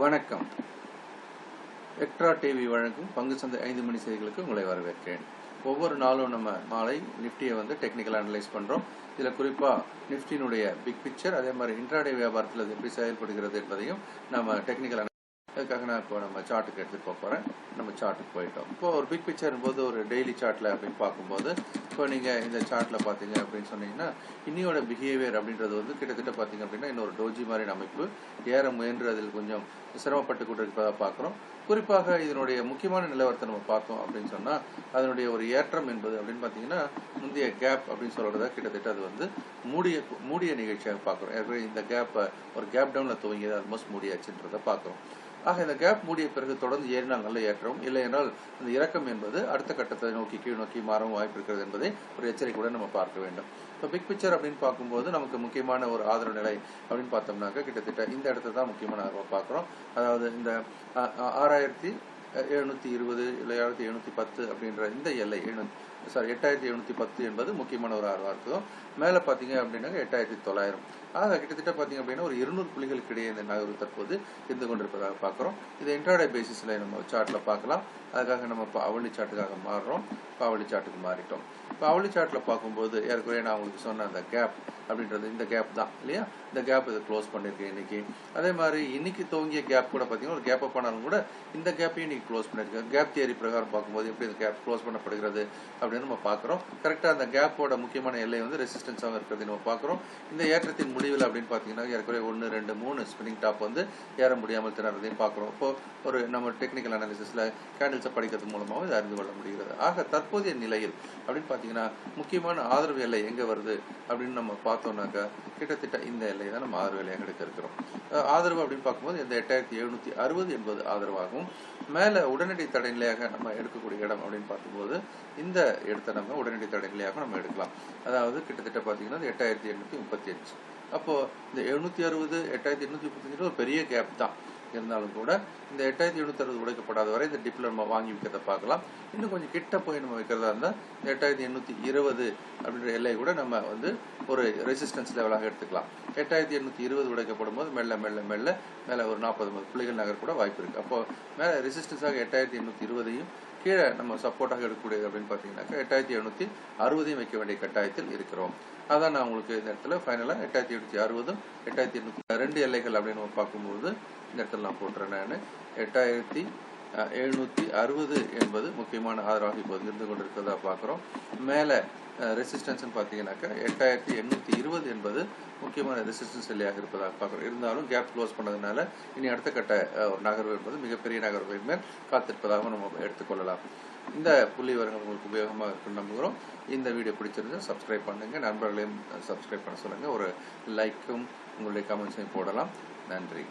வணக்கம். Extra TV வழங்கும் பங்கு சந்தை ஐந்து மணி செய்திகளுக்கு உங்களை வரவேற்கிறேன். ஒவ்வொரு நாளும் நம்ம மாலை நிஃப்டியை வந்து டெக்னிக்கல் அனலைஸ் பண்ணுறோம் இதில் குறிப்பாக நிஃப்டியினுடைய பிக் பிக்சர் அதே மாதிரி இன்ட்ராடே வியாபாரத்தில் அது எப்படி செயல்படுகிறது என்பதையும் நம்ம டெக்னிக்கல் அதுக்காக நான் இப்போ நம்ம சார்ட்டுக்கு எடுத்துகிட்டு போக போகிறேன் நம்ம சார்ட்டுக்கு போயிட்டோம். இப்போ ஒரு பிக் பிக்சர் போது ஒரு டெய்லி சார்ட்டில் அப்படின்னு பார்க்கும்போது இப்போ நீங்கள் இந்த சார்ட்டில் பார்த்தீங்க அப்படின்னு சொன்னீங்கன்னா இன்னியோட பிஹேவியர் அப்படின்றது வந்து கிட்டத்தட்ட பார்த்தீங்க அப்படின்னா இன்னொரு டோஜி மாதிரி அமைப்பு. ஏற முயன்றதில் கொஞ்சம் சிரமப்பட்டு கொண்டு இருப்பதாக பார்க்குறோம். குறிப்பாக இதனுடைய முக்கியமான நிலவரத்தை நம்ம பார்த்தோம் அப்படின்னு சொன்னால் அதனுடைய ஒரு ஏற்றம் என்பது அப்படின்னு பார்த்தீங்கன்னா முந்தைய கேப் அப்படின்னு சொல்கிறத கிட்டத்தட்ட அது வந்து மூடிய மூடிய நிகழ்ச்சியாக பார்க்குறோம். ஏற்கனவே இந்த கேப்பை ஒரு கேப் டவுனில் துவங்கியது ஆல்மோஸ்ட் மூடியாச்சுன்றதை பார்க்குறோம். ஆக இந்த கேப் மூடிய பிறகு தொடர்ந்து ஏறினால் நல்ல ஏற்றம் இல்லை என்றால் அந்த இறக்கம் என்பது அடுத்த கட்டத்தை நோக்கி கீழ் நோக்கி மாறவும் வாய்ப்பு இருக்கிறது என்பதை ஒரு எச்சரிக்கையுடன் நம்ம பார்க்க வேண்டும். இப்போ பிக் பிக்சர் அப்படின்னு பார்க்கும்போது நமக்கு முக்கியமான ஒரு ஆதரவு நிலை அப்படின்னு பார்த்தோம்னாக்க கிட்டத்தட்ட இந்த இடத்த தான் முக்கியமான நம்ம பார்க்குறோம். அதாவது இந்த ஆறாயிரத்தி எழுநூற்றி இருபது இல்லை ஆயிரத்தி எழுநூற்றி பத்து அப்படின்ற இந்த எல்லை எழுநூத்தி சாரி எட்டாயிரத்தி எழுநூற்றி பத்து என்பது முக்கியமான ஒரு ஆர்வம். இருக்கும் மேலே பார்த்தீங்க அப்படின்னாக்க எட்டாயிரத்தி தொள்ளாயிரம். ஆக கிட்டத்தட்ட பார்த்தீங்க அப்படின்னா ஒரு இருநூறு புள்ளிகளுக்கு இடையே இந்த நகர்வு தற்போது இருந்து கொண்டிருப்பதாக பார்க்குறோம். இது இன்ட்ராடே பேசிஸில் நம்ம சார்ட்டில் பார்க்கலாம். அதுக்காக நம்ம இப்போ அவளி சாட்டுக்காக மாறுறோம். இப்போ அவளி சாட்டுக்கு மாறிட்டோம். இப்போ அவளி சாட்டில் பார்க்கும்போது ஏற்கனவே நான் உங்களுக்கு சொன்ன அந்த கேப் அப்படின்றது இந்த கேப் தான் இல்லையா? இந்த கேப் இதை க்ளோஸ் பண்ணியிருக்கேன் இன்னைக்கு. அதே மாதிரி இன்னைக்கு துவங்கிய கேப் கூட பார்த்தீங்கன்னா ஒரு கேப் பண்ணாலும் கூட இந்த கேப்பையும் இன்னைக்கு க்ளோஸ் பண்ணியிருக்கேன். கேப் தியரி பிரகாரம் பார்க்கும்போது எப்படி இந்த கேப் க்ளோஸ் பண்ணப்படுகிறது அப்படின்னு நம்ம பார்க்குறோம். கரெக்டாக அந்த கேப்போட முக்கியமான எல்லை வந்து ரெசிஸ்டன்ஸாக இருக்கிறது நம்ம பார்க்குறோம். இந்த ஏற்றத்தின் முடிவில் அப்படின்னு பார்த்தீங்கன்னா ஏற்கனவே ஒன்று ரெண்டு மூணு ஸ்பின்னிங் டாப் வந்து ஏற முடியாமல் திணறதையும் பார்க்குறோம். இப்போ ஒரு நம்ம டெக்னிக்கல் அனாலிசிஸில் கேண்டில்ஸை படிக்கிறது மூலமாகவும் இதை அறிந்து கொள்ள முடிகிறது. ஆக தற்போதைய நிலையில் அப்படின்னு பார்த்தீங்கன்னா முக்கியமான ஆதரவு எல்லை எங்கே வருது அப்படின்னு நம்ம பார்த்தோம்னாக்கா கிட்டத்தட்ட இந்த எல்லை தான் நம்ம ஆதரவு எல்லையாக எடுக்க இருக்கிறோம். ஆதரவு அப்படின்னு பார்க்கும்போது இந்த எட்டாயிரத்தி எழுநூற்றி அறுபது என்பது ஆதரவாகும். மேலே உடனடி தடைநிலையாக நம்ம எடுக்கக்கூடிய இடம் அப்படின்னு பார்க்கும்போது இந்த எடுத்த நம்ம உடனடி தடைநிலையாக நம்ம எடுக்கலாம். அதாவது கிட்டத்தட்ட பார்த்தீங்கன்னா எட்டாயிரத்தி எண்ணூற்றி முப்பத்தி அஞ்சு. அப்போது இந்த எழுநூற்றி அறுபது எட்டாயிரத்தி எண்ணூற்றி முப்பத்தஞ்சு ஒரு பெரிய கேப் தான். இருந்தாலும் கூட இந்த எட்டாயிரத்தி எழுநூத்தி அறுபது உடைக்கப்படாத வரை இந்த டிப்ளமா வாங்கி வைக்கிறத பார்க்கலாம். இன்னும் கொஞ்சம் கிட்ட போய் நம்ம வைக்கிறதா இருந்தால் இந்த எட்டாயிரத்தி எண்ணூற்றி இருபது அப்படின்ற எல்லை கூட நம்ம வந்து ஒரு ரெசிஸ்டன்ஸ் லெவலாக எடுத்துக்கலாம். எட்டாயிரத்தி எண்ணூற்றி இருபது உடைக்கப்படும் போது மெல்ல மெல்ல மெல்ல மேலே ஒரு நாற்பது புள்ளிகள் நகர் கூட வாய்ப்பு இருக்குது அப்போ மேலே ரெசிஸ்டன்ஸாக எட்டாயிரத்தி எண்ணூற்றி இருபதையும் கீழே நம்ம சப்போர்ட்டாக எடுக்கக்கூடியது அப்படின்னு பார்த்தீங்கன்னாக்கா எட்டாயிரத்தி எழுநூற்றி அறுபதையும் வைக்க வேண்டிய கட்டாயத்தில் இருக்கிறோம். அதான் நான் உங்களுக்கு இந்த இடத்துல ஃபைனலாக எட்டாயிரத்தி எண்ணூற்றி அறுபதும் எட்டாயிரத்தி எண்ணூற்றி ரெண்டு எல்லைகள் அப்படின்னு நம்ம பார்க்கும்போது இந்த இடத்துல நான் போட்டுறேன் நான். எட்டாயிரத்தி எழுநூற்றி அறுபது என்பது முக்கியமான ஆதரவாக இப்போது இருந்து கொண்டிருக்கிறதா பார்க்குறோம். மேலே ரெசிஸ்டன்ஸ்னு பார்த்தீங்கன்னாக்கா எட்டாயிரத்தி எண்ணூற்றி இருபது என்பது முக்கியமான ரெசிஸ்டன்ஸ் எல்லையாக இருப்பதாக பார்க்குறோம். இருந்தாலும் கேப் க்ளோஸ் பண்ணதுனால இனி அடுத்த கட்ட ஒரு நகர்வு என்பது மிகப்பெரிய நகர்வை மேல் காத்திருப்பதாக நம்ம எடுத்துக்கொள்ளலாம் இந்த புள்ளி விவரங்கள் உங்களுக்கு உபயோகமாக இருக்குன்னு நம்புகிறோம். இந்த வீடியோ பிடிச்சிருந்தா சப்ஸ்கிரைப் பண்ணுங்கள் நண்பர்களையும் சப்ஸ்கிரைப் பண்ண சொல்லுங்கள் ஒரு லைக்கும் உங்களுடைய கமெண்ட்ஸையும் போடலாம். நன்றி.